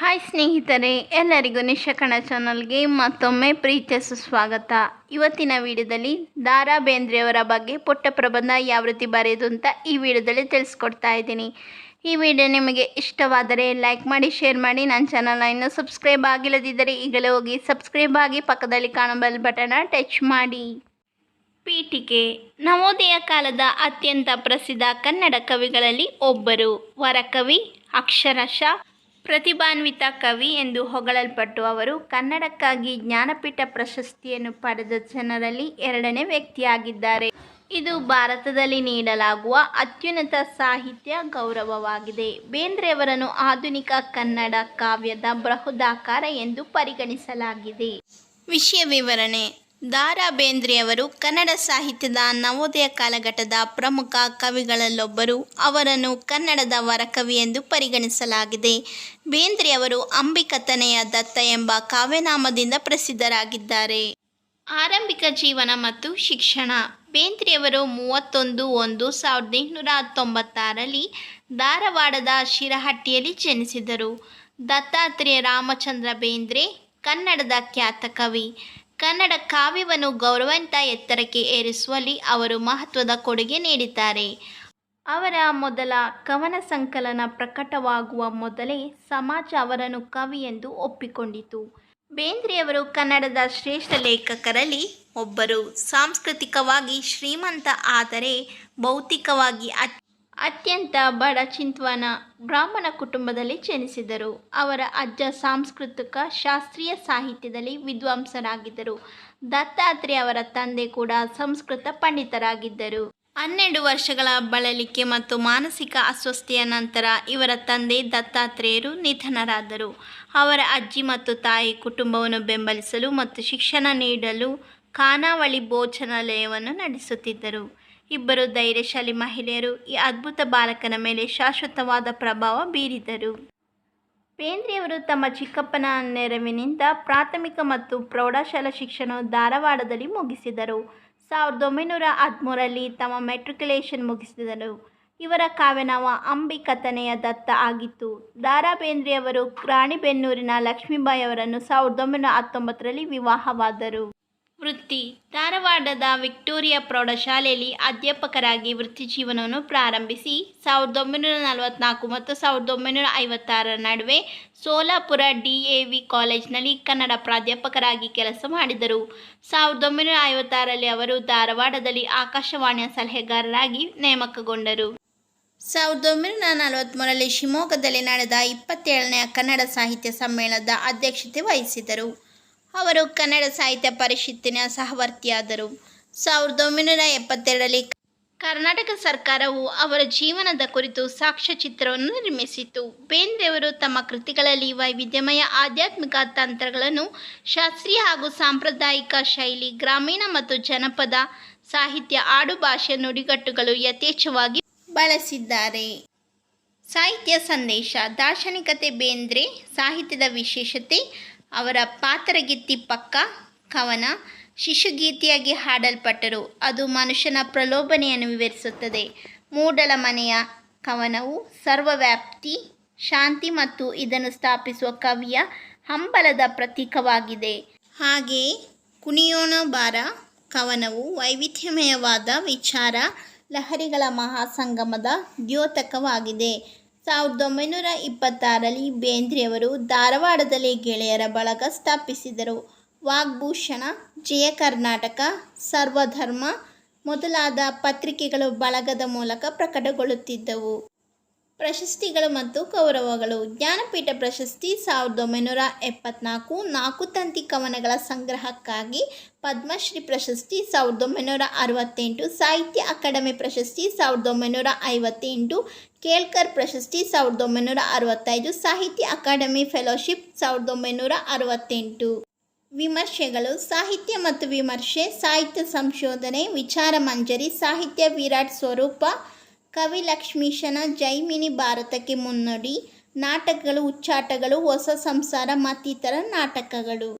Hi ಸ್ನೇಹಿತರೆ, ಎಲ್ಲರಿಗೂ ನಿಶಕಣ ಚಾನಲ್ಗೆ ಮತ್ತೊಮ್ಮೆ ಪ್ರೀತಿಯ ಸುಸ್ವಾಗತ ಇವತ್ತಿನ ವಿಡಿಯೋದಲ್ಲಿ ದಾರಾ ಬೇಂದ್ರೆಯವರ ಬಗ್ಗೆ ಪುಟ್ಟ ಪ್ರಬಂಧ ಯಾವ ರೀತಿ ಬರೆಯೋದು ಅಂತ ಈ ವಿಡಿಯೋದಲ್ಲಿ ತಿಳಿಸ್ಕೊಡ್ತಾ ಇದ್ದೀನಿ. ಈ ವಿಡಿಯೋ ನಿಮಗೆ ಇಷ್ಟವಾದರೆ ಲೈಕ್ ಮಾಡಿ, ಶೇರ್ ಮಾಡಿ. ನನ್ನ ಚಾನಲ್ನ ಇನ್ನೂ ಸಬ್ಸ್ಕ್ರೈಬ್ ಆಗಿಲ್ಲದಿದ್ದರೆ ಈಗಲೇ ಹೋಗಿ ಸಬ್ಸ್ಕ್ರೈಬ್ ಆಗಿ ಪಕ್ಕದಲ್ಲಿ ಕಾಣೋ ಬೆಲ್ ಬಟನ ಟಚ್ ಮಾಡಿ. ಪೀಠಿಕೆ, ನವೋದಯ ಕಾಲದ ಅತ್ಯಂತ ಪ್ರಸಿದ್ಧ ಕನ್ನಡ ಕವಿಗಳಲ್ಲಿ ಒಬ್ಬರು. ವರಕವಿ, ಅಕ್ಷರಶಃ ಪ್ರತಿಭಾನ್ವಿತ ಕವಿ ಎಂದು ಹೊಗಳಲ್ಪಟ್ಟು ಅವರು ಕನ್ನಡಕ್ಕಾಗಿ ಜ್ಞಾನಪೀಠ ಪ್ರಶಸ್ತಿಯನ್ನು ಪಡೆದ ಜನರಲ್ಲಿ ಎರಡನೇ ವ್ಯಕ್ತಿಯಾಗಿದ್ದಾರೆ. ಇದು ಭಾರತದಲ್ಲಿ ನೀಡಲಾಗುವ ಅತ್ಯುನ್ನತ ಸಾಹಿತ್ಯ ಗೌರವವಾಗಿದೆ. ಬೇಂದ್ರೆಯವರನ್ನು ಆಧುನಿಕ ಕನ್ನಡ ಕಾವ್ಯದ ಬೃಹದಾಕಾರ ಎಂದು ಪರಿಗಣಿಸಲಾಗಿದೆ. ವಿಷಯ ವಿವರಣೆ. ದಾರಾ ಬೇಂದ್ರೆಯವರು ಕನ್ನಡ ಸಾಹಿತ್ಯದ ನವೋದಯ ಕಾಲಘಟ್ಟದ ಪ್ರಮುಖ ಕವಿಗಳಲ್ಲೊಬ್ಬರು. ಅವರನ್ನು ಕನ್ನಡದ ವರಕವಿ ಎಂದು ಪರಿಗಣಿಸಲಾಗಿದೆ. ಬೇಂದ್ರೆಯವರು ಅಂಬಿಕತನೆಯ ದತ್ತ ಎಂಬ ಕಾವ್ಯನಾಮದಿಂದ ಪ್ರಸಿದ್ಧರಾಗಿದ್ದಾರೆ. ಆರಂಭಿಕ ಜೀವನ ಮತ್ತು ಶಿಕ್ಷಣ. ಬೇಂದ್ರೆಯವರು ಮೂವತ್ತೊಂದು ಒಂದು ಸಾವಿರದ ಎಂಟುನೂರ ತೊಂಬತ್ತಾರರಲ್ಲಿ ಧಾರವಾಡದ ಶಿರಹಟ್ಟಿಯಲ್ಲಿ ಜನಿಸಿದರು. ದತ್ತಾತ್ರೇಯ ರಾಮಚಂದ್ರ ಬೇಂದ್ರೆ ಕನ್ನಡದ ಖ್ಯಾತ ಕವಿ. ಕನ್ನಡ ಕಾವ್ಯವನ್ನು ಗೌರವಂತ ಎತ್ತರಕ್ಕೆ ಏರಿಸುವಲ್ಲಿ ಅವರು ಮಹತ್ವದ ಕೊಡುಗೆ ನೀಡಿದ್ದಾರೆ. ಅವರ ಮೊದಲ ಕವನ ಸಂಕಲನ ಪ್ರಕಟವಾಗುವ ಮೊದಲೇ ಸಮಾಜ ಅವರನ್ನು ಕವಿ ಎಂದು ಒಪ್ಪಿಕೊಂಡಿತು. ಬೇಂದ್ರೆಯವರು ಕನ್ನಡದ ಶ್ರೇಷ್ಠ ಲೇಖಕರಲ್ಲಿ ಒಬ್ಬರು. ಸಾಂಸ್ಕೃತಿಕವಾಗಿ ಶ್ರೀಮಂತ ಆದರೆ ಭೌತಿಕವಾಗಿ ಅತ್ಯಂತ ಬಡ ಚಿಂತ್ವನ ಬ್ರಾಹ್ಮಣ ಕುಟುಂಬದಲ್ಲಿ ಜನಿಸಿದರು. ಅವರ ಅಜ್ಜ ಸಾಂಸ್ಕೃತಿಕ, ಶಾಸ್ತ್ರೀಯ ಸಾಹಿತ್ಯದಲ್ಲಿ ವಿದ್ವಾಂಸರಾಗಿದ್ದರು. ದತ್ತಾತ್ರೇಯ ಅವರ ತಂದೆ ಕೂಡ ಸಂಸ್ಕೃತ ಪಂಡಿತರಾಗಿದ್ದರು. ಹನ್ನೆರಡು ವರ್ಷಗಳ ಬಳಲಿಕೆ ಮತ್ತು ಮಾನಸಿಕ ಅಸ್ವಸ್ಥೆಯ ನಂತರ ಇವರ ತಂದೆ ದತ್ತಾತ್ರೇಯರು ನಿಧನರಾದರು. ಅವರ ಅಜ್ಜಿ ಮತ್ತು ತಾಯಿ ಕುಟುಂಬವನ್ನು ಬೆಂಬಲಿಸಲು ಮತ್ತು ಶಿಕ್ಷಣ ನೀಡಲು ಖಾನಾವಳಿ ಭೋಜನಾಲಯವನ್ನು ನಡೆಸುತ್ತಿದ್ದರು. ಇಬ್ಬರು ಧೈರ್ಯಶಾಲಿ ಮಹಿಳೆಯರು ಈ ಅದ್ಭುತ ಬಾಲಕನ ಮೇಲೆ ಶಾಶ್ವತವಾದ ಪ್ರಭಾವ ಬೀರಿದರು. ಬೇಂದ್ರೆಯವರು ತಮ್ಮ ಚಿಕ್ಕಪ್ಪನ ನೆರವಿನಿಂದ ಪ್ರಾಥಮಿಕ ಮತ್ತು ಪ್ರೌಢಶಾಲಾ ಶಿಕ್ಷಣ ಧಾರವಾಡದಲ್ಲಿ ಮುಗಿಸಿದರು. ಸಾವಿರದ ಒಂಬೈನೂರ ಹದಿಮೂರರಲ್ಲಿ ತಮ್ಮ ಮೆಟ್ರಿಕ್ಯುಲೇಷನ್ ಮುಗಿಸಿದರು. ಇವರ ಕಾವ್ಯನಾಮ ಅಂಬಿಕತನೆಯ ದತ್ತ ಆಗಿತ್ತು. ದಾರಾ ಬೇಂದ್ರೆಯವರು ರಾಣಿಬೆನ್ನೂರಿನ ಲಕ್ಷ್ಮೀಬಾಯಿ ಅವರನ್ನು ಸಾವಿರದ ಒಂಬೈನೂರ ಹತ್ತೊಂಬತ್ತರಲ್ಲಿ ವಿವಾಹವಾದರು. ವೃತ್ತಿ. ಧಾರವಾಡದ ವಿಕ್ಟೋರಿಯಾ ಪ್ರೌಢಶಾಲೆಯಲ್ಲಿ ಅಧ್ಯಾಪಕರಾಗಿ ವೃತ್ತಿ ಜೀವನವನ್ನು ಪ್ರಾರಂಭಿಸಿ ಸಾವಿರದ ಒಂಬೈನೂರ ನಲವತ್ತ್ನಾಲ್ಕು ಮತ್ತು ಸಾವಿರದ ಒಂಬೈನೂರ ಐವತ್ತಾರರ ನಡುವೆ ಸೋಲಾಪುರ ಡಿ ಎ ವಿ ಕಾಲೇಜ್ನಲ್ಲಿ ಕನ್ನಡ ಪ್ರಾಧ್ಯಾಪಕರಾಗಿ ಕೆಲಸ ಮಾಡಿದರು. ಸಾವಿರದ ಒಂಬೈನೂರ ಐವತ್ತಾರರಲ್ಲಿ ಅವರು ಧಾರವಾಡದಲ್ಲಿ ಆಕಾಶವಾಣಿಯ ಸಲಹೆಗಾರರಾಗಿ ನೇಮಕಗೊಂಡರು. ಸಾವಿರದ ಒಂಬೈನೂರ ನಲವತ್ತ್ಮೂರರಲ್ಲಿ ಶಿವಮೊಗ್ಗದಲ್ಲಿ ನಡೆದ ಇಪ್ಪತ್ತೇಳನೆಯ ಕನ್ನಡ ಸಾಹಿತ್ಯ ಸಮ್ಮೇಳನದ ಅಧ್ಯಕ್ಷತೆ ವಹಿಸಿದರು. ಅವರು ಕನ್ನಡ ಸಾಹಿತ್ಯ ಪರಿಷತ್ತಿನ ಸಹವರ್ತಿಯಾದರು. ಸಾವಿರದ ಒಂಬೈನೂರ ಎಪ್ಪತ್ತೆರಡರಲ್ಲಿ ಕರ್ನಾಟಕ ಸರ್ಕಾರವು ಅವರ ಜೀವನದ ಕುರಿತು ಸಾಕ್ಷ್ಯಚಿತ್ರವನ್ನು ನಿರ್ಮಿಸಿತು ಬೇಂದ್ರೆಯವರು ತಮ್ಮ ಕೃತಿಗಳಲ್ಲಿ ವೈವಿಧ್ಯಮಯ ಆಧ್ಯಾತ್ಮಿಕ ತಂತ್ರಗಳನ್ನು ಶಾಸ್ತ್ರೀಯ ಹಾಗೂ ಸಾಂಪ್ರದಾಯಿಕ ಶೈಲಿ, ಗ್ರಾಮೀಣ ಮತ್ತು ಜನಪದ ಸಾಹಿತ್ಯ ಆಡುಭಾಷೆ ನುಡಿಗಟ್ಟುಗಳು ಯಥೇಚ್ಛವಾಗಿ ಬಳಸಿದ್ದಾರೆ. ಸಾಹಿತ್ಯ ಸಂದೇಶ, ದಾರ್ಶನಿಕತೆ ಬೇಂದ್ರೆ, ಸಾಹಿತ್ಯದ ವಿಶೇಷತೆ ಅವರ ಪಾತ್ರಗಿತ್ತಿ ಪಕ್ಕ, ಕವನ, ಶಿಶುಗೀತೆಯಾಗಿ ಹಾಡಲ್ಪಟ್ಟರು. ಅದು ಮನುಷ್ಯನ ಪ್ರಲೋಭನೆಯನ್ನು ವಿವರಿಸುತ್ತದೆ. ಮೂಡಲ ಮನೆಯ ಕವನವು ಸರ್ವವ್ಯಾಪ್ತಿ, ಶಾಂತಿ ಮತ್ತು ಇದನ್ನು ಸ್ಥಾಪಿಸುವ ಕವಿಯ ಹಂಬಲದ ಪ್ರತೀಕವಾಗಿದೆ. ಹಾಗೆಯೇ ಕುಣಿಯೋಣ ಬಾರ ಕವನವು ವೈವಿಧ್ಯಮಯವಾದ ವಿಚಾರ, ಲಹರಿಗಳ ಮಹಾಸಂಗಮದ ದ್ಯೋತಕವಾಗಿದೆ. ಸಾವಿರದ ಒಂಬೈನೂರ ಇಪ್ಪತ್ತಾರರಲ್ಲಿ ಬೇಂದ್ರೆಯವರು ಧಾರವಾಡದಲ್ಲಿ ಗೆಳೆಯರ ಬಳಗ ಸ್ಥಾಪಿಸಿದರು. ವಾಗ್ಭೂಷಣ, ಜಯ ಕರ್ನಾಟಕ, ಸರ್ವಧರ್ಮ ಮೊದಲಾದ ಪತ್ರಿಕೆಗಳು ಬಳಗದ ಮೂಲಕ ಪ್ರಕಟಗೊಳ್ಳುತ್ತಿದ್ದವು. ಪ್ರಶಸ್ತಿಗಳು ಮತ್ತು ಗೌರವಗಳು. ಜ್ಞಾನಪೀಠ ಪ್ರಶಸ್ತಿ ಸಾವಿರದ ಒಂಬೈನೂರ ಎಪ್ಪತ್ನಾಲ್ಕು ನಾಲ್ಕು ತಂತಿ ಕವನಗಳ ಸಂಗ್ರಹಕ್ಕಾಗಿ ಪದ್ಮಶ್ರೀ ಪ್ರಶಸ್ತಿ ಸಾವಿರದ ಒಂಬೈನೂರ ಅರವತ್ತೆಂಟು, ಸಾಹಿತ್ಯ ಅಕಾಡೆಮಿ ಪ್ರಶಸ್ತಿ ಸಾವಿರದ ಒಂಬೈನೂರ ಐವತ್ತೆಂಟು, ಕೇಳ್ಕರ್ ಪ್ರಶಸ್ತಿ ಸಾವಿರದ ಒಂಬೈನೂರ ಅರವತ್ತೈದು, ಸಾಹಿತ್ಯ ಅಕಾಡೆಮಿ ಫೆಲೋಶಿಪ್ ಸಾವಿರದ ಒಂಬೈನೂರ ಅರವತ್ತೆಂಟು. ವಿಮರ್ಶೆಗಳು. ಸಾಹಿತ್ಯ ಮತ್ತು ವಿಮರ್ಶೆ. ಸಾಹಿತ್ಯ ಸಂಶೋಧನೆ. ವಿಚಾರ ಮಂಜರಿ. ಸಾಹಿತ್ಯ ವಿರಾಟ್ ಸ್ವರೂಪ. ಕವಿ ಲಕ್ಷ್ಮೀಶನ ಜೈಮಿನಿ ಭಾರತಕ್ಕೆ ಮುನ್ನುಡಿ ನಾಟಕಗಳು ಉಚ್ಚಾಟಗಳು ಹೊಸ ಸಂಸಾರ ಮತ್ತಿತರ ನಾಟಕಗಳು.